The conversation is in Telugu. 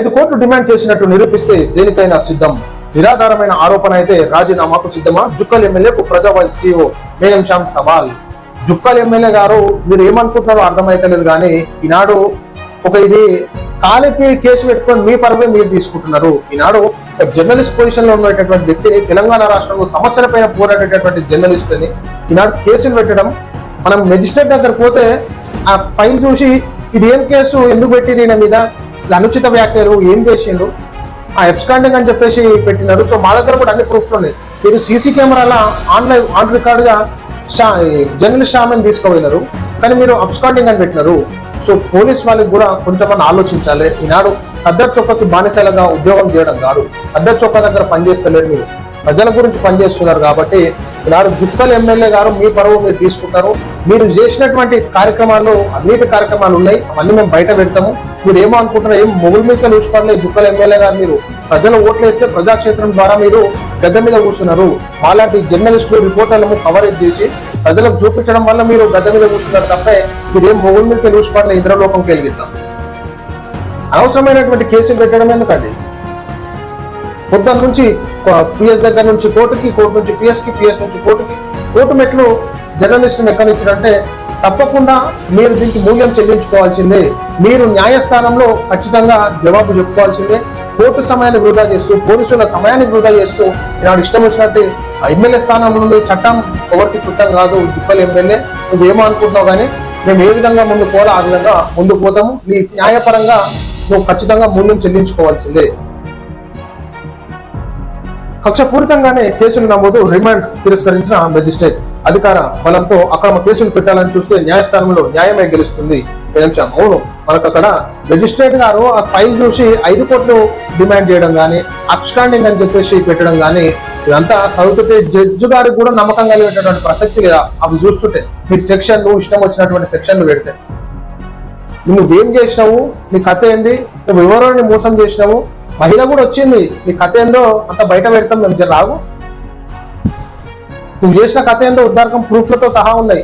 ఐదు కోట్లు డిమాండ్ చేసినట్టు నిరూపిస్తే దేనికైనా సిద్ధం? నిరాధారమైన ఆరోపణ అయితే రాజీనామాకు సిద్ధమా? జుక్కల్ ఎమ్మెల్యేకు ప్రజావాజ్ సీఓ మేయం శ్యామ్ సవాల్. జుక్కల్ ఎమ్మెల్యే గారు మీరు ఏమనుకుంటున్నారో అర్థమైతలేదు కానీ ఈనాడు ఒక ఇది కాలికి కేసు పెట్టుకొని మీ పరమే మీరు తీసుకుంటున్నారు. ఈనాడు ఒక జర్నలిస్ట్ పొజిషన్లో ఉన్నటువంటి వ్యక్తిని తెలంగాణ రాష్ట్రంలో సమస్యలపైన పోరాడేటటువంటి జర్నలిస్ట్ అని ఈనాడు కేసులు పెట్టడం మనం మెజిస్ట్రేట్ దగ్గర పోతే ఆ ఫైల్ చూసి ఇది ఏం కేసు ఎందుకు పెట్టి నేను మీద? ఇలా అనుచిత వ్యాఖ్యలు ఏం చేసిండు ఆ ఎబ్స్కాండింగ్ అని చెప్పేసి పెట్టినారు. సో మా దగ్గర కూడా అన్ని ప్రూఫ్లు ఉన్నాయి. మీరు సీసీ కెమెరాల ఆన్లైన్ ఆన్ రికార్డుగా షా- జర్నలిస్ట్ షామని తీసుకుపోయినారు. కానీ మీరు అబ్స్కాండింగ్ అని పెట్టినారు. సో పోలీస్ వాళ్ళకి కూడా కొంచెం ఆలోచించాలి. ఈనాడు అద్దర్ చొక్కకి బానిసలుగా ఉద్యోగం చేయడం కాదు. అద్దర్ చొక్క దగ్గర పనిచేస్తలేరు మీరు. ప్రజల గురించి పనిచేస్తున్నారు కాబట్టి ఈనాడు జుక్కల్ ఎమ్మెల్యే గారు మీ పరువు మీరు తీసుకుంటారు. మీరు చేసినటువంటి కార్యక్రమాలు అనేక కార్యక్రమాలు ఉన్నాయి. అవన్నీ మేము బయట పెడతాము. మీరు ఏమో అనుకుంటున్నారు ఏం మొగుల మీద చూసుకోవట్లేదు జుక్కల్ ఎమ్మెల్యే గారు మీరు. ప్రజలు ఓట్లు వేస్తే ప్రజాక్షేత్రం ద్వారా మీరు గద్ద మీద కూర్చున్నారు. అలాంటి జర్నలిస్టులు రిపోర్టర్లను కవరేజ్ చేసి ప్రజలకు చూపించడం వల్ల మీరు గద్ద మీద కూర్చున్నారు తప్పే మీరు ఏం మొగుల మీద చూసుకోవట్లేదు ఇంద్రలోకం కలిగిద్దాం. అనవసరమైనటువంటి కేసులు పెట్టడం ఎందుకండి? పొద్దున్న నుంచి పిఎస్ దగ్గర నుంచి కోర్టుకి కోర్టు నుంచి పిఎస్కి పిఎస్ నుంచి కోర్టుకి. కోర్టు మెట్లు జర్నలిస్టుని ఎక్కడిచ్చారంటే తప్పకుండా మీరు దీనికి మూల్యం చెల్లించుకోవాల్సిందే. మీరు న్యాయస్థానంలో ఖచ్చితంగా జవాబు చెప్పుకోవాల్సిందే. కోర్టు సమయాన్ని వృధా చేస్తూ పోలీసుల సమయాన్ని వృధా చేస్తూ ఈనాడు ఇష్టం వచ్చినట్టు ఆ ఎమ్మెల్యే స్థానం నుండి చట్టం ఎవరికి చుట్టం కాదు జుక్కలు ఎమ్మెల్యే. నువ్వేమో అనుకుంటున్నావు కానీ మేము ఏ విధంగా ముందు పోలా ఆ విధంగా ముందు పోతాము. నీ న్యాయపరంగా నువ్వు ఖచ్చితంగా మూల్యం చెల్లించుకోవాల్సిందే. కక్షపూరితంగానే కేసులు నమోదు రిమాండ్ తిరస్కరించిన మెజిస్ట్రేట్. అధికార బలంతో అక్రమ కేసులు పెట్టాలని చూస్తే న్యాయస్థానంలో న్యాయమే గెలుస్తుంది. అవును. మనకు అక్కడ మెజిస్ట్రేట్ గారు ఆ ఫైల్ చూసి ఐదు కోట్లు డిమాండ్ చేయడం కానీ అప్స్టాండింగ్ అని చెప్పేసి పెట్టడం కానీ ఇదంతా చదువుతుంటే జడ్జి గారికి కూడా నమ్మకం కలిగేటటువంటి ప్రసక్తి లేదా అవి చూస్తుంటే మీరు సెక్షన్లు ఇష్టం వచ్చినటువంటి సెక్షన్లు పెడితే. నువ్వేం చేసినావు? నీ కథ ఏంది? నువ్వు ఎవరోని మోసం చేసినావు? మహిళ కూడా వచ్చింది. నీ కథ ఏందో అంత బయట పెడతాం మేము. రావు నువ్వు చేసిన కథ ఏందో ఉద్దారకం ప్రూఫ్లతో సహా ఉన్నాయి.